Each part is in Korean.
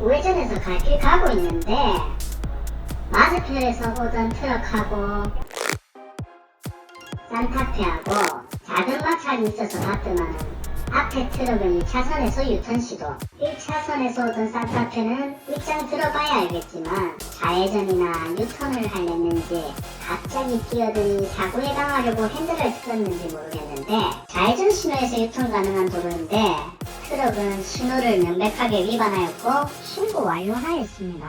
차선에서 갈 길 가고 있는데 맞은편에서 오던 트럭하고 산타페하고 작은 마찰이 있어서 봤더만은 앞에 트럭은 2차선에서 유턴 시도. 1차선에서 오던 산타페는 입장 들어봐야 알겠지만 좌회전이나 유턴을 하려는지 갑자기 끼어드니 사고에 당하려고 핸들을 틀었는지 모르겠는데 좌회전 신호에서 유턴 가능한 도로인데 트럭은 신호를 명백하게 위반하였고 신고 완료하였습니다.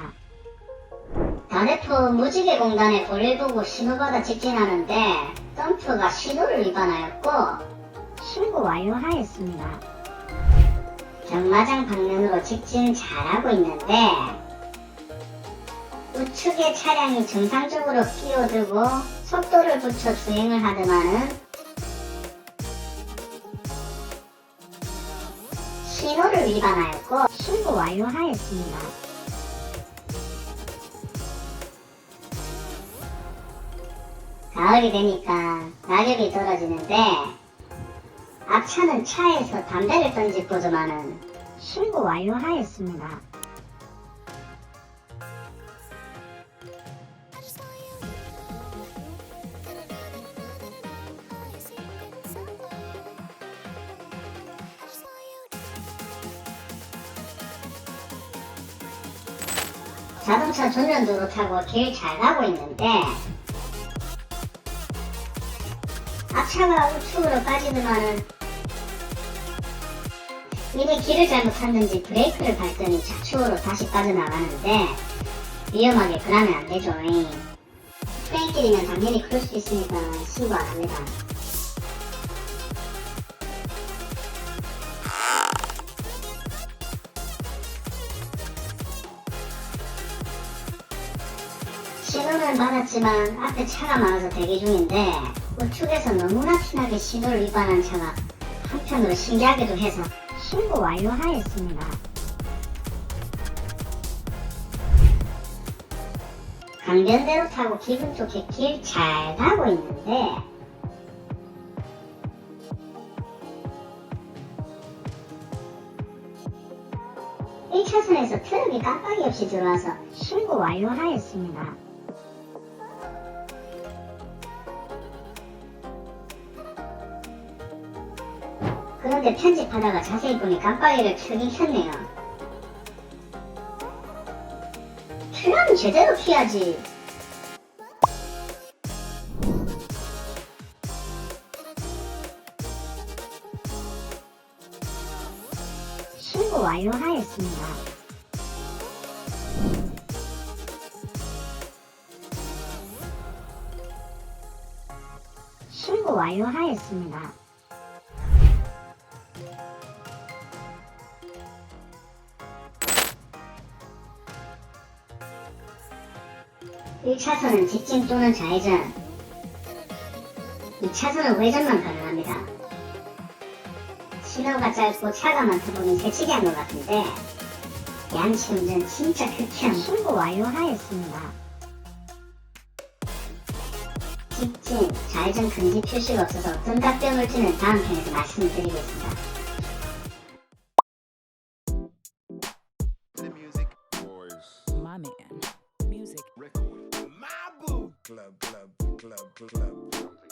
단해포 무지개 공단의 볼일 보고 신호받아 직진하는데 덤프가 신호를 위반하였고 신고 완료하였습니다. 경마장 방면으로 직진 잘하고 있는데 우측의 차량이 정상적으로 끼어들고 속도를 붙여 주행을 하더만은 신호를 위반하였고 신고 완료하였습니다. 가을이 되니까 낙엽이 떨어지는데 앞차는 차에서 담배를 던지고저마는 신고 완료하였습니다. 자동차 전면도로 타고 길잘 가고 있는데 앞차가 우측으로 빠지더만은 이미 길을 잘못 탔는지 브레이크를 밟더니 좌측으로 다시 빠져나가는데 위험하게 그러면 안 되죠. 스페인길이면 당연히 그럴 수 있으니까 신고 안 합니다. 신호는 받았지만 앞에 차가 많아서 대기 중인데 우측에서 너무나 티나게 신호를 위반한 차가 한편으로 신기하기도 해서 신고 완료하였습니다. 강변대로 타고 기분 좋게 길 잘 가고 있는데 일차선에서 트럭이 깜빡이 없이 들어와서 신고 완료하였습니다. 그런데 편집하다가 자세히 보니 깜빡이를 켜긴 켰네요. 켜면 제대로 켜야지. 신고 완료하였습니다. 신고 완료하였습니다. 1차선은 직진 또는 좌회전 2차선은 회전만 가능합니다. 신호가 짧고 차가 많다 보니 새치기 한것 같은데 양치 운전 진짜 극혐 신고 완료하였습니다. 직진, 좌회전 금지 표시가 없어서 어떤 답변을 올지는 다음 편에서 말씀을 드리겠습니다. The music boys. My man. Club, club, club, club.